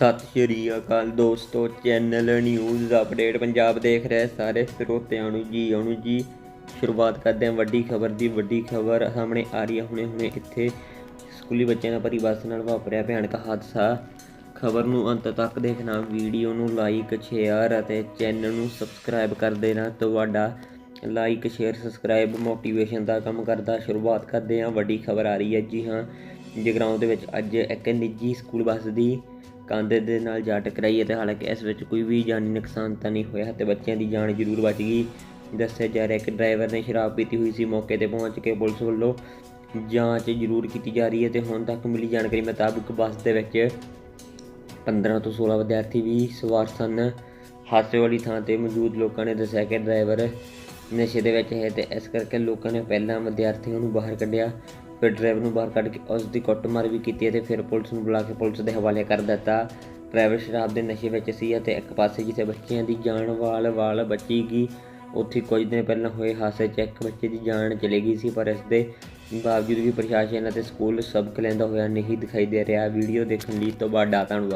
ਸਤਿ ਸ਼੍ਰੀ ਅਕਾਲ ਦੋਸਤੋ channel news update Punjab ਦੇਖ ਰਹੇ ਸਾਰੇ ਸਰੋਤਿਆਂ ਨੂੰ ਜੀ ਆਉਣ ਜੀ। ਸ਼ੁਰੂਆਤ ਕਰਦੇ ਹਾਂ ਵੱਡੀ ਖਬਰ ਦੀ, ਵੱਡੀ ਖਬਰ ਸਾਹਮਣੇ ਆ ਰਹੀ ਹੈ ਹੁਣੇ ਹੁਣੇ ਇੱਥੇ ਸਕੂਲੀ ਬੱਚਿਆਂ ਦਾ ਭਰੀ ਨਾਲ ਵਾਪਰਿਆ ਭਿਆਨਕ ਹਾਦਸਾ। ਖਬਰ ਨੂੰ ਅੰਤ ਤੱਕ ਦੇਖਣਾ, ਵੀਡੀਓ ਨੂੰ ਲਾਈਕ ਸ਼ੇਅਰ ਅਤੇ ਚੈਨਲ ਨੂੰ ਸਬਸਕ੍ਰਾਈਬ ਕਰ ਦੇਣਾ ਤੁਹਾਡਾ ਲਾਈਕ ਸ਼ੇਅਰ ਸਬਸਕ੍ਰਾਈਬ ਮੋਟੀਵੇਸ਼ਨ ਦਾ ਕੰਮ ਕਰਦਾ। ਸ਼ੁਰੂਆਤ ਕਰਦੇ ਹਾਂ, ਵੱਡੀ ਖਬਰ ਆ ਰਹੀ ਹੈ ਜੀ ਹਾਂ। ਜਗਰਾਉਂ ਦੇ ਵਿੱਚ ਅੱਜ ਇੱਕ ਨਿੱਜੀ ਸਕੂਲ ਬੱਸ ਦੀ ਕੰਧ ਦੇ ਨਾਲ ਜਾ ਟਕਰਾਈ ਹੈ ਤੇ ਹਾਲਾਂਕਿ ਇਸ ਵਿੱਚ ਕੋਈ ਵੀ ਜਾਨੀ ਨੁਕਸਾਨ ਤਾਂ ਨਹੀਂ ਹੋਇਆ ਤੇ ਬੱਚਿਆਂ ਦੀ ਜਾਨ ਜ਼ਰੂਰ ਬਚ ਗਈ। ਦੱਸਿਆ ਜਾ ਰਿਹਾ ਕਿ ਡਰਾਈਵਰ ਨੇ ਸ਼ਰਾਬ ਪੀਤੀ ਹੋਈ ਸੀ। ਮੌਕੇ ਤੇ ਪਹੁੰਚ ਕੇ ਪੁਲਿਸ ਵੱਲੋਂ ਜਾਂਚ ਜ਼ਰੂਰ ਕੀਤੀ ਜਾ ਰਹੀ ਹੈ ਤੇ ਹੁਣ ਤੱਕ ਮਿਲੀ ਜਾਣਕਾਰੀ ਮੁਤਾਬਕ ਬੱਸ ਦੇ ਵਿੱਚ 15 ਤੋਂ 16 ਵਿਦਿਆਰਥੀ ਵੀ ਸਵਾਰ ਸਨ। ਹਾਦਸੇ ਵਾਲੀ ਥਾਂ ਤੇ ਮੌਜੂਦ ਲੋਕਾਂ ਨੇ ਦੱਸਿਆ ਕਿ ਡਰਾਈਵਰ ਨਸ਼ੇ ਦੇ ਵਿੱਚ ਹੈ ਤੇ ਇਸ ਕਰਕੇ ਲੋਕਾਂ ਨੇ ਪਹਿਲਾਂ ਵਿਦਿਆਰਥੀਆਂ ਨੂੰ ਬਾਹਰ ਕੱਢਿਆ। ਫਿਰ ਡਰਾਈਵਰ ਨੂੰ ਬਾਹਰ ਕੱਢ ਕੇ ਉਸ ਦੀ ਕੁੱਟਮਾਰ ਵੀ ਕੀਤੀ ਅਤੇ ਫਿਰ ਪੁਲਿਸ ਨੂੰ ਬੁਲਾ ਕੇ ਪੁਲਿਸ ਦੇ ਹਵਾਲੇ ਕਰ ਦਿੱਤਾ। ਡਰਾਈਵਰ ਸ਼ਰਾਬ ਦੇ ਨਸ਼ੇ ਵਿੱਚ ਸੀ ਅਤੇ ਇੱਕ ਪਾਸੇ ਜਿੱਥੇ ਬੱਚਿਆਂ ਦੀ ਜਾਨ ਵਾਲ ਵਾਲ ਬਚੀਗੀ ਉੱਥੇ ਕੁਝ ਦਿਨ ਪਹਿਲਾਂ ਹੋਏ ਹਾਦਸੇ 'ਚ ਇੱਕ ਬੱਚੇ ਦੀ ਜਾਨ ਚਲੀ ਗਈ ਸੀ, ਪਰ ਇਸ ਦੇ ਬਾਵਜੂਦ ਵੀ ਪ੍ਰਸ਼ਾਸਨ ਅਤੇ ਸਕੂਲ ਸਬਕ ਲੈਂਦਾ ਹੋਇਆ ਨਹੀਂ ਦਿਖਾਈ ਦੇ ਰਿਹਾ। ਵੀਡੀਓ ਦੇਖਣ ਲਈ ਤੁਹਾਡਾ ਧੰਨਵਾਦ